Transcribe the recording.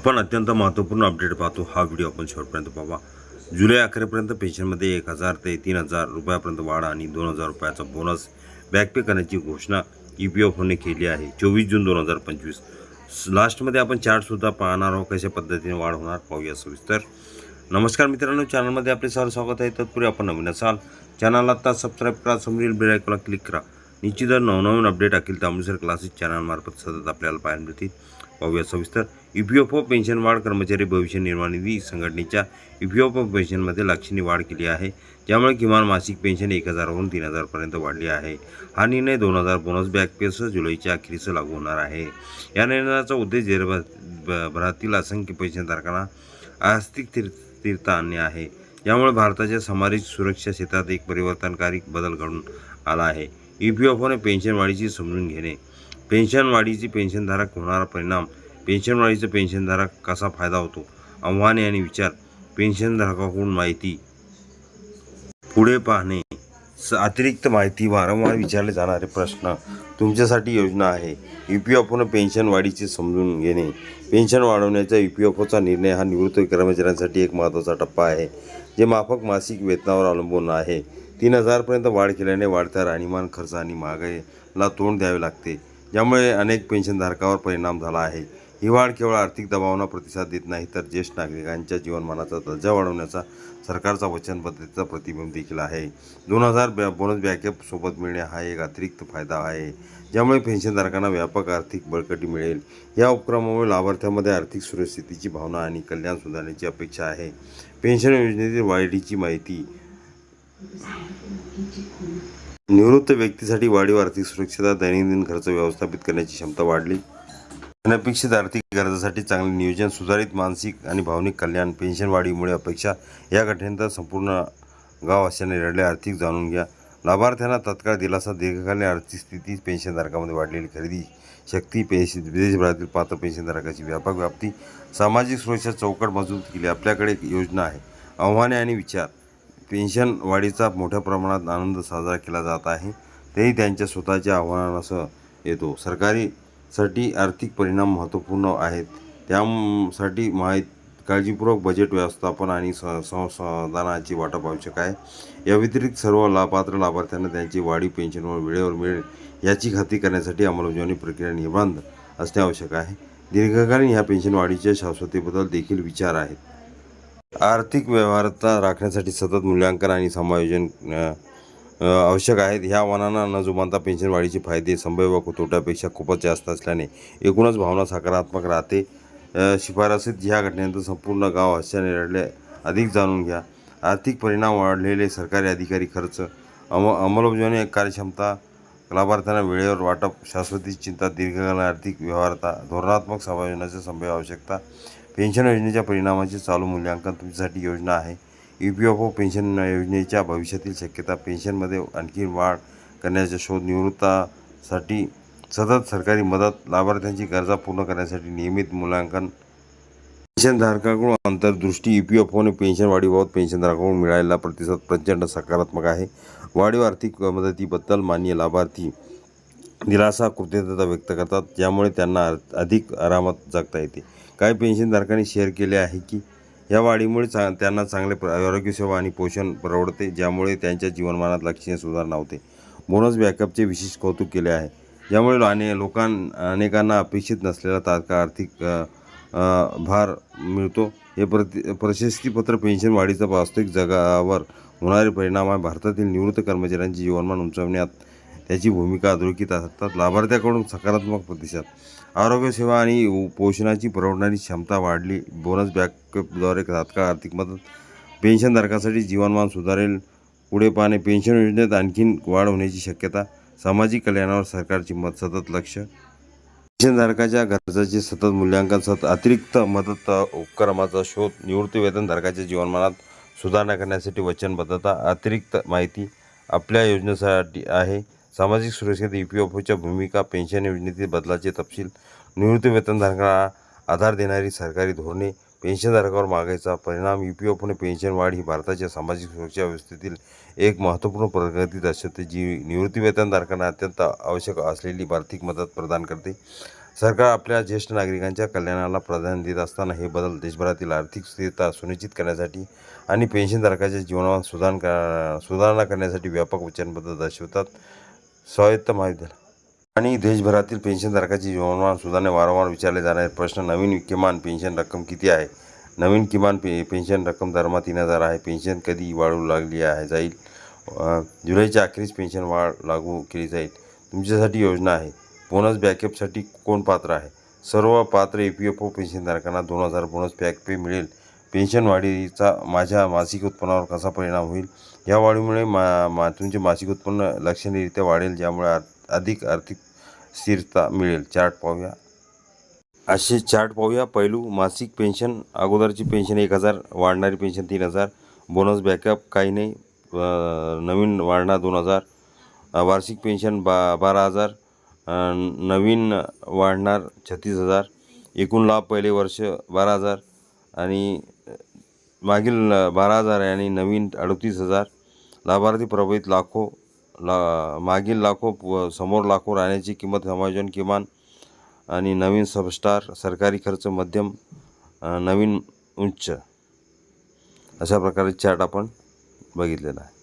आपण अत्यंत महत्त्वपूर्ण अपडेट पाहतो. हा व्हिडिओ आपण शेवटपर्यंत पाहा जुलै अखेरपर्यंत पेन्शनमध्ये एक हजार ते तीन हजार रुपयापर्यंत वाढ आणि दोन हजार रुपयाचा बोनस बॅकपे करण्याची घोषणा ई पी एफने केली आहे. चोवीस जून दोन हजार पंचवीस. लास्टमध्ये आपण चार्टसुद्धा पाहणार आहोत कशा पद्धतीने वाढ होणार पाहूया सविस्तर. नमस्कार मित्रांनो चॅनलमध्ये आपले सर स्वागत आहे. तत्पूर्वी आपण नवीन असाल चॅनलला आत्ता सबस्क्राईब करा समोरील बेल क्लिक करा. निश्चितच नवनवीन अपडेट अखिल तांबुसर क्लासेस चॅनलमार्फत सतत आपल्याला पाहायला मिळतील. पाहूया सविस्तर. E P F O pension वाढ कर्मचारी भविष्य निर्वाह निधी संघटनेच्या ई पी एफ ओ पेन्शनमध्ये लक्षणीय वाढ केली आहे. ज्यामुळे किमान मासिक पेन्शन एक हजारवरून तीन हजारपर्यंत वाढली आहे. हा निर्णय दोन हजार बोनस बॅक पेसह जुलैच्या अखेरीस लागू होणार आहे. या निर्णयाचा उद्देश देशभरातील असंख्य पेन्शनधारकांना आर्थिक स्थिरता आणणे आहे. यामुळे भारताच्या सामाजिक सुरक्षा क्षेत्रात एक परिवर्तनकारी बदल घडून आला आहे. ई पी एफ ओने पेन्शन वाढीची समजून घेणे. पेन्शनवाढीची पेन्शनधारक होणारा परिणाम पेन्शनवाढीचा पेन्शनधारक कसा फायदा होतो? आव्हाने आणि विचार पेन्शनधारकाकडून माहिती. पुढे पाहणे. स अतिरिक्त माहिती वारंवार विचारले जाणारे प्रश्न. तुमच्यासाठी योजना आहे. यू पी एफ ओनं पेन्शन वाढीचे समजून घेणे. पेन्शन वाढवण्याचा यू पी एफ ओचा निर्णय हा निवृत्त कर्मचाऱ्यांसाठी एक महत्त्वाचा टप्पा आहे जे माफक मासिक वेतनावर अवलंबून आहे. तीन हजारपर्यंत वाढ केल्याने वाढत्या राहणीमान खर्च आणि महागाईला तोंड द्यावे लागते. ज्यामुळे अनेक पेन्शनधारकावर परिणाम झाला आहे. ही वाढ केवळ आर्थिक दबावांना प्रतिसाद देत नाही तर ज्येष्ठ नागरिकांच्या जीवनमानाचा दर्जा वाढवण्याचा सरकारचा वचनबद्धतेचा प्रतिबिंब देखील आहे. दोन हजार बॅ बोनस बॅकअप सोबत मिळणे हा एक अतिरिक्त फायदा आहे. ज्यामुळे पेन्शनधारकांना व्यापक आर्थिक बळकटी मिळेल. या उपक्रमामुळे लाभार्थ्यांमध्ये आर्थिक सुरक्षिततेची भावना आणि कल्याण सुधारण्याची अपेक्षा आहे. पेन्शन योजनेतील वाढीची माहिती निवृत्त व्यक्तीसाठी वाढीव आर्थिक सुरक्षता दैनंदिन खर्च व्यवस्थापित करण्याची क्षमता वाढली. अनपेक्षित आर्थिक गरजासाठी चांगले नियोजन सुधारित मानसिक आणि भावनिक कल्याण पेन्शन वाढीमुळे अपेक्षा या घटनेनंतर संपूर्ण गाव असल्याने रडले आर्थिक जाणून घ्या. लाभार्थ्यांना तत्काळ दिलासा दीर्घकालीन आर्थिक स्थिती पेन्शनधारकामध्ये वाढलेली खरेदी शक्ती पेन्शन विदेशभरातील पात्र पेन्शनधारकाची व्यापक व्याप्ती सामाजिक सुरक्षा चौकट मजबूत केली. आपल्याकडे एक योजना आहे. आव्हाने आणि विचार. पेन्शन वाढीचा मोठ्या प्रमाणात आनंद साजरा केला जात आहे. तेही त्यांच्या स्वतःच्या आव्हानासह येतो. सरकारी साठी आर्थिक परिणाम महत्त्वपूर्ण आहेत. त्यासाठी माहीत काळजीपूर्वक बजेट व्यवस्थापन आणि स संसाधनाची वाटप आवश्यक आहे. या व्यतिरिक्त सर्व लाभपात्र लाभार्थ्यांना त्यांची वाढीव पेन्शनवर वेळेवर मिळेल याची खात्री करण्यासाठी अंमलबजावणी प्रक्रिया निर्बंध असणे आवश्यक आहे. दीर्घकालीन ह्या पेन्शन वाढीच्या शाश्वतेबद्दल देखील विचार आहेत. आर्थिक व्यवहारता राखण्यासाठी सतत मूल्यांकन आणि समायोजन आवश्यक आहेत. ह्या आव्हानांना न जुमानता पेन्शन वाढीचे फायदे संभाव्य तोट्यापेक्षा खूपच जास्त असल्याने एकूणच भावना सकारात्मक राहते. शिफारसीत ह्या घटनेनंतर संपूर्ण गाव हास्याने रडले. अधिक जाणून घ्या. आर्थिक परिणाम वाढलेले सरकारी अधिकारी खर्च अम अंमलबजावणी कार्यक्षमता लाभार्थ्यांना वेळेवर वाटप शाश्वती चिंता दीर्घकालीन आर्थिक व्यवहारता धोरणात्मक समायोजनाची संभाव्य आवश्यकता पेन्शन योजनेच्या परिणामाचे चालू मूल्यांकन तुमच्यासाठी योजना आहे. E P F O pension योजनेच्या भविष्यातील शक्यता पेन्शनमध्ये आणखी वाढ करण्याचा शोध निवृत्तासाठी सतत सरकारी मदत लाभार्थ्यांची गरजा पूर्ण करण्यासाठी नियमित मूल्यांकन. पेन्शनधारकाकडून अंतर्दृष्टी ई पी एफ ओने पेन्शन वाढीबाबत पेन्शनधारकाकडून मिळालेला प्रतिसाद प्रचंड सकारात्मक आहे. वाढीव आर्थिक मदतीबद्दल मान्य लाभार्थी दिलासा कृतज्ञता व्यक्त करतात ज्यामुळे त्यांना अधिक आरामात जगता येते. काही पेन्शनधारकांनी शेअर केले आहे की या वाढीमुळे चा त्यांना चांगले प्र- आरोग्यसेवा आणि पोषण परवडते ज्यामुळे त्यांच्या जीवनमानात लक्षणीय सुधारणा होते. बोनस बॅकअपचे विशेष कौतुक केले आहे. ज्यामुळे अने लोकां अनेकांना अपेक्षित नसलेला तात्काळ आर्थिक भार मिळतो. हे प्रति प्रशस्तीपत्र पेन्शन वाढीचा वास्तविक जगावर होणारे परिणाम आहे. भारतातील निवृत्त कर्मचाऱ्यांचे जीवनमान उंचावण्यात त्याची भूमिका अधोरेखित असतात. लाभार्थ्याकडून सकारात्मक प्रतिसाद. आरोग्यसेवा आणि पोषणाची परवडणारी क्षमता वाढली. बोनस बॅकअपद्वारे तात्काळ आर्थिक मदत. पेन्शनधारकासाठी जीवनमान सुधारेल. पुढे पाहणे पेन्शन योजनेत आणखीन वाढ होण्याची शक्यता. सामाजिक कल्याणावर सरकारची मत सतत लक्ष. पेन्शनधारकाच्या गरजाचे सतत मूल्यांकन सतत अतिरिक्त मदत उपक्रमाचा शोध निवृत्ती वेतनधारकाच्या जीवनमानात सुधारणा करण्यासाठी वचनबद्धता अतिरिक्त माहिती आपल्या योजनेसाठी आहे. सामाजिक सुरक्षेत ई पी एफ ओच्या भूमिका पेन्शन योजनेतील बदलाचे तपशील निवृत्ती वेतनधारकांना आधार देणारी सरकारी धोरणे पेन्शनधारकावर मागायचा परिणाम यू पी एफने पेन्शन वाढ ही भारताच्या सामाजिक सुरक्षा व्यवस्थेतील एक महत्त्वपूर्ण प्रगती दर्शवते जी निवृत्ती वेतनधारकांना अत्यंत आवश्यक असलेली आर्थिक मदत प्रदान करते. सरकार आपल्या ज्येष्ठ नागरिकांच्या कल्याणाला प्राधान्य देत असताना हे बदल देशभरातील आर्थिक स्थिरता सुनिश्चित करण्यासाठी आणि पेन्शनधारकाच्या जीवनात सुधारण सुधारणा करण्यासाठी व्यापक वचनबद्ध दर्शवतात. स्वायत्त महाविद्यालय. आणि देशभरातील पेन्शनधारकाचे जीवनमान सुधारणे वारंवार विचारले जाणारे प्रश्न नवीन किमान पेन्शन रक्कम किती आहे? नवीन किमान पे पेन्शन रक्कम दरमा तीन हजार आहे. पेन्शन कधी वाढू लागली आहे? जाईल. जुलैच्या अखेरीस पेन्शन वाढ लागू केली जाईल. तुमच्यासाठी योजना आहे. बोनस बॅकअपसाठी कोण पात्र आहे? सर्व पात्र ई पी एफ ओ पेन्शनधारकांना दोन हजार बोनस बॅक पे मिळेल. पेन्शन वाढीचा माझ्या मासिक उत्पन्नावर कसा परिणाम होईल? या वाढीमुळे मा मा तुमचे मासिक उत्पन्न लक्षणीयरित्या वाढेल ज्यामुळे आ अधिक आर्थिक स्थिरता मिळेल. चार्ट पाहूया. असे चार्ट पाहूया. पैलू मासिक पेन्शन अगोदरची पेन्शन एक हजार वाढणारी पेन्शन तीन हजार बोनस बॅकअप काही नाही नवीन वाढणार दोन हजार वार्षिक पेन्शन बा बारा हजार नवीन वाढणार छत्तीस हजार एकूण लाभ पहिले वर्ष बारा हजार आणि मागील बारा हजार आहे आणि नवीन अडतीस हजार लाभार्थी प्रभावित लाखो ला मागील लाखो समोर लाखो राहण्याची किंमत समायोजन किमान आणि नवीन सबस्टार सरकारी खर्च मध्यम नवीन उच्च अशा प्रकारे चार्ट आपण बघितलेला आहे.